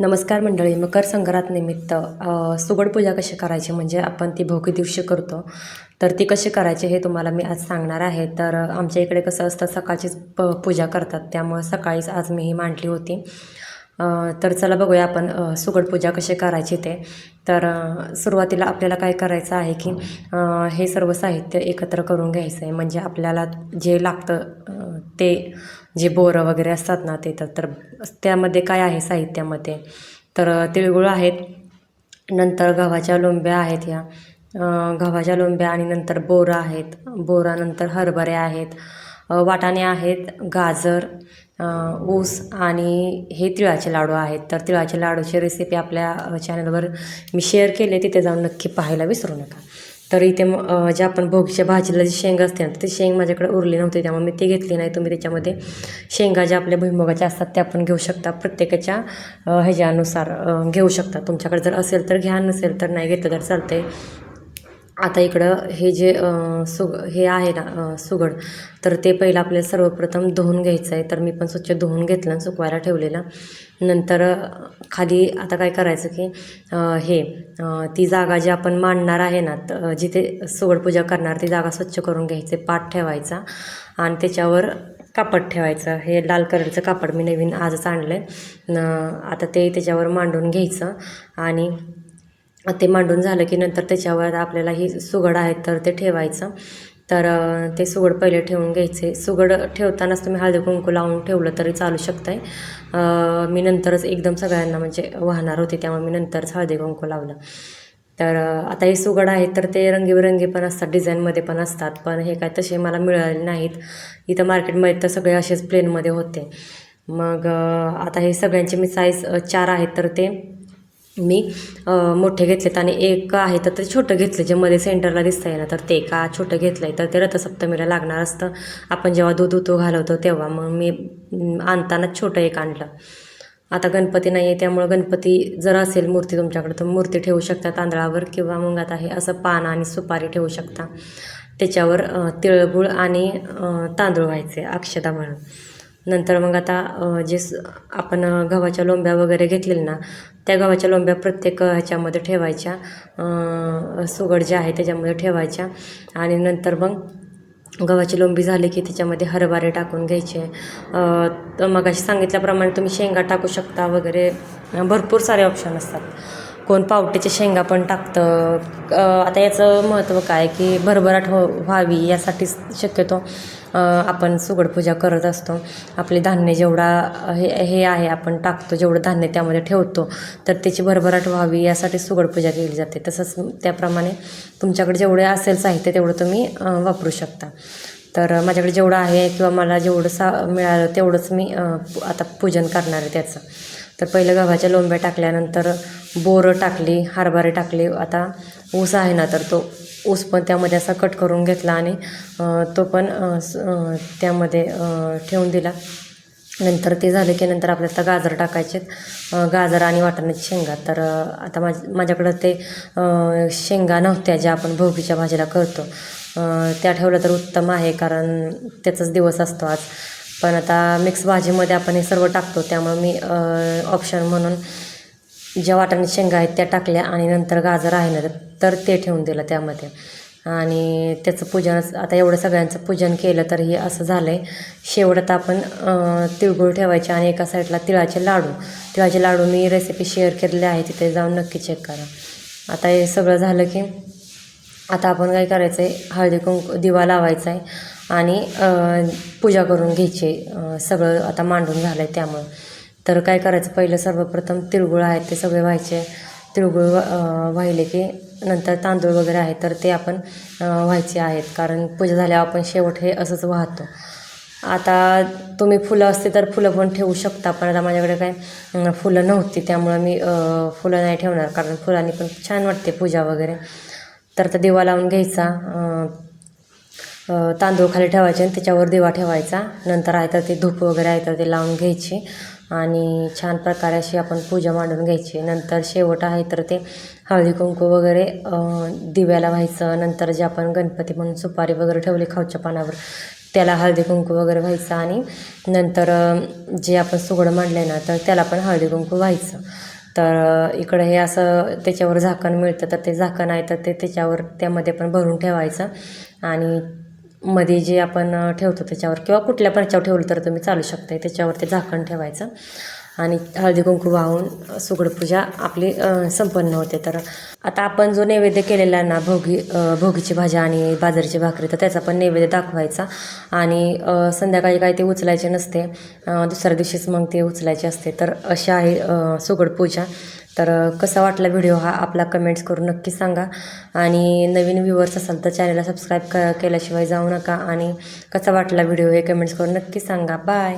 नमस्कार मंडळी मकर संक्रांत निमित्त सुगड पूजा कशी करायची म्हणजे आपण ती भोगी दिवशी करतो. तर ती कशी करायची हे तुम्हाला मी आज सांगणार आहे. तर आमच्या इकडे कसं असतं सकाळचीच प पूजा करतात. त्यामुळं सकाळीच आज मी ही मांडली होती. तर चला बघूया आपण सुगड पूजा कशी करायची ते. तर सुरुवातीला आपल्याला काय करायचं आहे की हे सर्व साहित्य एकत्र करून घ्यायचं आहे म्हणजे आपल्याला जे लागतं ते जे बोरं वगैरे असतात ना ते तर त्यामध्ये काय आहे साहित्यामध्ये? तर तिळगुळ आहेत नंतर गव्हाच्या लोंब्या आहेत ह्या गव्हाच्या लोंब्या आणि नंतर बोरं आहेत. बोरानंतर हरभरे आहेत. वाटाणे आहेत गाजर ऊस आणि हे तिळाचे लाडू आहेत. तर तिळाचे लाडूची रेसिपी आपल्या चॅनलवर मी शेअर केली तिथे जाऊन नक्की पाहायला विसरू नका. तर इथे मग जे आपण भोगीच्या भाजीला जी शेंग असते ना ती शेंग माझ्याकडे उरली नव्हती त्यामुळे मी ती घेतली नाही. तुम्ही त्याच्यामध्ये शेंगा ज्या आपल्या भुईमुगाच्या असतात त्या पण घेऊ शकता. प्रत्येकाच्या ह्याच्यानुसार घेऊ शकता. तुमच्याकडे जर असेल तर घ्या नसेल तर नाही घेतलं तर चालतंय. आता इकडं हे जे सुग हे आहे ना सुगड तर ते पहिलं आपल्याला सर्वप्रथम धुवून घ्यायचं आहे तर मी पण स्वच्छ धुवून घेतलं आणि सुकवायला ठेवलेलं. नंतर खाली आता काय करायचं की हे ती जागा जी आपण मांडणार आहे ना जिथे सुगड पूजा करणार ती जागा स्वच्छ करून घ्यायचे पाट ठेवायचा आणि त्याच्यावर कापड ठेवायचं. हे लाल कलरचं कापड मी नवीन आजच आणलं आहे आता ते त्याच्यावर मांडून घ्यायचं आणि ते मांडून झालं की नंतर त्याच्यावर आपल्याला ही सुगड आहेत तर ते ठेवायचं. तर ते सुगड पहिले ठेवून घ्यायचे. सुगड ठेवतानाच तुम्ही हळदी कुंकू लावून ठेवलं तरी चालू शकतं आहे मी नंतरच एकदम सगळ्यांना म्हणजे वाहणार होते त्यामुळे मी नंतरच हळदी कुंकू लावलं. तर आता हे सुगड आहेत तर ते रंगीबेरंगी पण असतात डिझाईनमध्ये पण असतात. पण हे काय तसे मला मिळाले नाहीत. इथं मार्केटमध्ये तर सगळे असेच प्लेनमध्ये होते. मग आता हे सगळ्यांचे मी साईज चार आहेत तर ते मी मोठे घेतलेत आणि एक आहे तर ते छोटं घेतलं जे मध्ये सेंटरला दिसतंय ना तर ते का छोटं घेतलं आहे तर ते रथसप्तमीला लागणार असतं. आपण जेव्हा दूध उतू घालवतो तेव्हा मग मी आणताना आणतानाच छोटं एक आणलं. आता गणपती नाही आहे त्यामुळं गणपती जर असेल मूर्ती तुमच्याकडे तर मूर्ती ठेवू शकता तांदळावर किंवा मग आता हे असं पान आणि सुपारी ठेवू शकता. त्याच्यावर तिळगुळ आणि तांदूळ व्हायचे अक्षता म्हणून. नंतर मग आता जे स- आपण गव्हाच्या लोंब्या वगैरे घेतलेल्या ना त्या गव्हाच्या लोंब्या प्रत्येक ह्याच्यामध्ये ठेवायच्या. सुगड जे आहे त्याच्यामध्ये ठेवायच्या. आणि नंतर मग गव्हाची लोंबी झाली की त्याच्यामध्ये हरभरे टाकून घ्यायचे. मग अशी मगाशी सांगितल्याप्रमाणे तुम्ही शेंगा टाकू शकता वगैरे. भरपूर सारे ऑप्शन असतात. कोण पावट्याच्या शेंगा पण टाकतं. आता याचं महत्त्व काय की भरभराट हो व्हावी यासाठी शक्यतो. आपण सुगड पूजा करत असतो. आपले धान्य जेवढा हे हे आहे आपण टाकतो जेवढं धान्य त्यामध्ये ठेवतो तर त्याची भरभराट व्हावी यासाठी सुगड पूजा केली जाते. तसंच त्याप्रमाणे तुमच्याकडे जेवढे असेल साहित्य तेवढं तुम्ही वापरू शकता. तर माझ्याकडे जेवढं आहे किंवा मला जेवढं सा मिळालं तेवढंच मी आता पूजन करणार आहे त्याचं. तर पहिलं गव्हाच्या लोंब्या टाकल्यानंतर बोरं टाकली हरभरे टाकले आता ऊस आहे ना तर तो ऊस पण त्यामध्ये असा कट करून घेतला आणि तो पण स- त्यामध्ये ठेवून दिला. नंतर ते झालं की नंतर आपल्याला आता गाजर टाकायचे गाजर आणि वाटाण्याची शेंगा. तर आता माझ माझ्याकडं ते शेंगा नव्हत्या ज्या आपण भोगीच्या भाजीला करतो. त्या ठेवल्या तर उत्तम आहे कारण त्याचाच दिवस असतो आज. पण आता मिक्स भाजीमध्ये आपण हे सर्व टाकतो. त्यामुळे मी ऑप्शन म्हणून ज्या वाटाणे शेंगा आहेत त्या टाकल्या आणि नंतर गाजर आहे ना तर ते ठेवून दिलं त्यामध्ये. आणि त्याचं पूजन आता एवढं सगळ्यांचं पूजन केलं तर हे असं झालं आहे शेवटात आपण तिळगुळ ठेवायचे आणि एका साईडला तिळाचे लाडू. तिळाचे लाडू मी रेसिपी शेअर केलेली आहे तिथे जाऊन नक्की चेक करा. आता हे सगळं झालं की आता आपण काय करायचं आहे हळदी कुंकू दिवा लावायचा आहे आणि पूजा करून घ्यायची. आहे. सगळं आता मांडून झालं आहे त्यामुळं. तर काय करायचं? पहिलं सर्वप्रथम तिळगुळ आहेत ते सगळे व्हायचे. तिळगुळ वाहिले की नंतर तांदूळ वगैरे आहे तर ते आपण व्हायचे आहेत. कारण पूजा झाल्यावर आपण शेवट हे असंच वाहतो. आता तुम्ही फुलं असते तर फुलं पण ठेवू शकता पण आता माझ्याकडे काय फुलं नव्हती. त्यामुळं मी फुलं नाही ठेवणार. कारण फुलांनी पण छान वाटते पूजा वगैरे. तर आता दिवा लावून घ्यायचा तांदूळ खाली ठेवायचे आणि त्याच्यावर दिवा ठेवायचा. नंतर आहे तर ते धूप वगैरे आहे तर ते लावून घ्यायची. आणि छान प्रकारे अशी आपण पूजा मांडून घ्यायची. नंतर शेवट आहे तर ते हळदी कुंकू वगैरे दिव्याला व्हायचं. नंतर जे आपण गणपती म्हणून सुपारी वगैरे ठेवली खाऊच्या पानावर त्याला हळदी कुंकू वगैरे व्हायचं. आणि नंतर जे आपण सुगडं मांडलं ना तर त्याला पण हळदी कुंकू व्हायचं. तर इकडं हे असं त्याच्यावर झाकण मिळतं. तर ते झाकण आहे तर ते त्याच्यावर त्यामध्ये पण भरून ठेवायचं. आणि मध्ये जे आपण ठेवतो त्याच्यावर किंवा कुठल्या पण ह्याच्यावर ठेवलं तर तुम्ही चालू शकता त्याच्यावर ते झाकण ठेवायचं. आणि हळदी कुंकू वाहून सुगडपूजा आपली संपन्न होते. तर आता आपण जो नैवेद्य केलेला आहे ना भोगी भोगीची भाजी आणि बाजरीची भाकरी तर त्याचा पण नैवेद्य दाखवायचा. आणि संध्याकाळी काय ते उचलायचे नसते दुसऱ्या दिवशीच मग ते उचलायचे असते. तर अशा आहे सुगडपूजा तर कसा वाटला व्हिडिओ हा आपला कमेंट्स करून नक्की सांगा. आणि नवीन व्ह्युअर्स असाल तर चॅनलला सबस्क्राईब क केल्याशिवाय जाऊ नका. आणि कसा वाटला व्हिडिओ हे कमेंट्स करून नक्की सांगा. बाय!